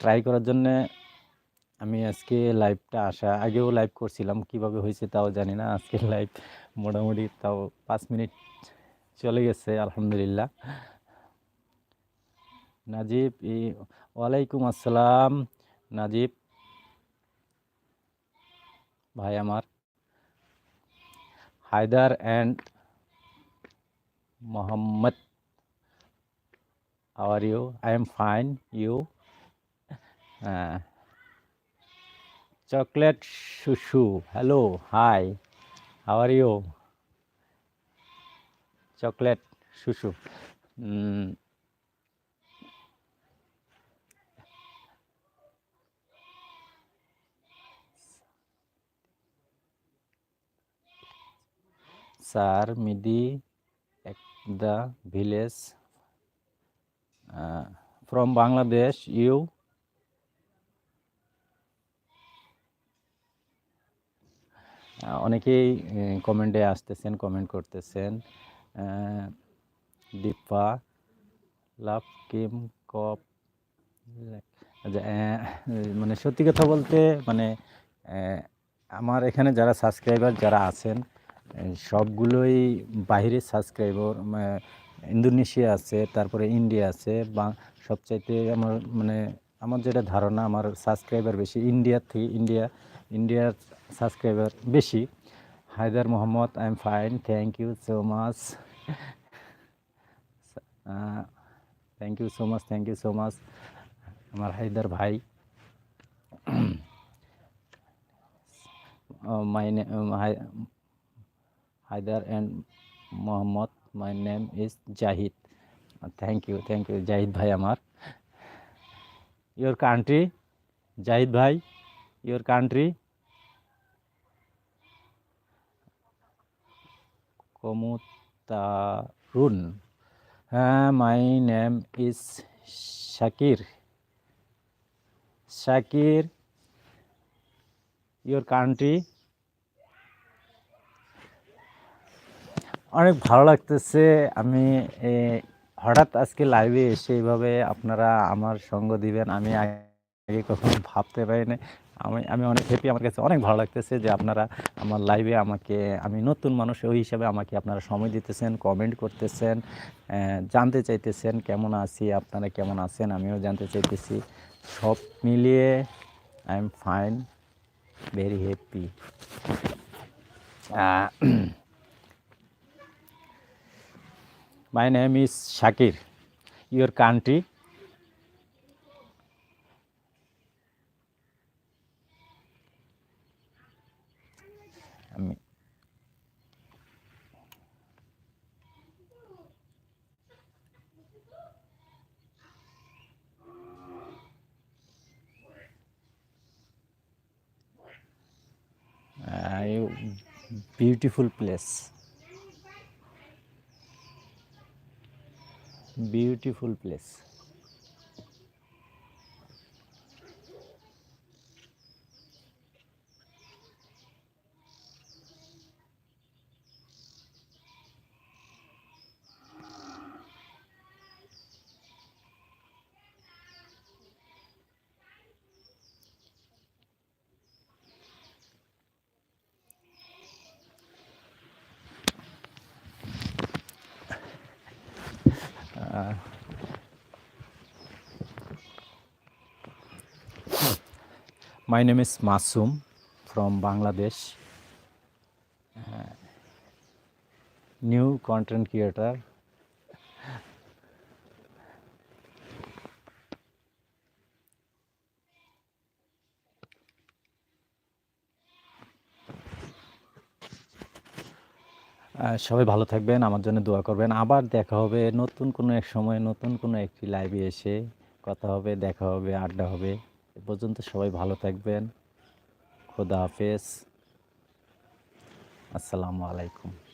Try করার জন্যে আমি আজকে লাইভটা আসা আগেও লাইভ করছিলাম কিভাবে হয়েছে তাও জানি না আজকে লাইভ মোটামুটি তাও পাঁচ মিনিট চলে গেছে আলহামদুলিল্লাহ নাজিব ই ওয়ালাইকুম আসসালাম নাজিব ভাই আমার Haidar and Mohammad how are you i am fine you uh, chocolate shushu hello hi how are you chocolate shushu mm, sir midi at অনেকেই কমেন্টে আসতেছেন কমেন্ট করতেছেন দীপা লাভ কিম কপ আচ্ছা, মানে সত্যি কথা বলতে মানে আমার এখানে যারা সাবস্ক্রাইবার যারা আছেন সবগুলোই বাইরের সাবস্ক্রাইবার ইন্দোনেশিয়া আছে তারপরে ইন্ডিয়া আছে বা সবচাইতে আমার মানে আমার যেটা ধারণা, আমার সাবস্ক্রাইবার বেশি ইন্ডিয়ার থেকে ইন্ডিয়া ইন্ডিয়ার সাবস্ক্রাইবার বেশি। Haidar Mohammad I am fine thank you so much thank you so much thank you so much আমার হায়দার ভাই। My Haidar and Mohammad my name is Zahid thank you thank you Zahid ভাই আমার। Your country Zahid ভাই your country কমুতারুন হ্যাঁ my name is Shakir Shakir your country অনেক ভালো লাগতেছে, আমি হঠাৎ আজকে লাইভে এসে এইভাবে আপনারা আমার সঙ্গ দিবেন, আমি আগে কখনো ভাবতে পারিনি। আমি আমি অনেক হ্যাপি আমার কাছে অনেক ভালো লাগতেছে যে আপনারা আমার লাইভে আমাকে, আমি নতুন মানুষ ওই হিসাবে আমাকে আপনারা সময় দিতেছেন কমেন্ট করতেছেন জানতে চাইতেছেন, কেমন আছি, আপনারা কেমন আছেন, আমিও জানতে চাইতেছি। সব মিলিয়ে I am fine very happy My name is Shakir. Your country? আমি beautiful place. Beautiful place. My name is Masum from Bangladesh. Uh, new content creator. সবাই ভালো থাকবেন, আমার জন্য দোয়া করবেন। আবার দেখা হবে নতুন কোনো এক সময়, নতুন কোনো একটি লাইভে এসে কথা হবে, দেখা হবে, আড্ডা হবে। এ পর্যন্ত সবাই ভালো থাকবেন। খোদা হাফেজ। আসসালামু আলাইকুম।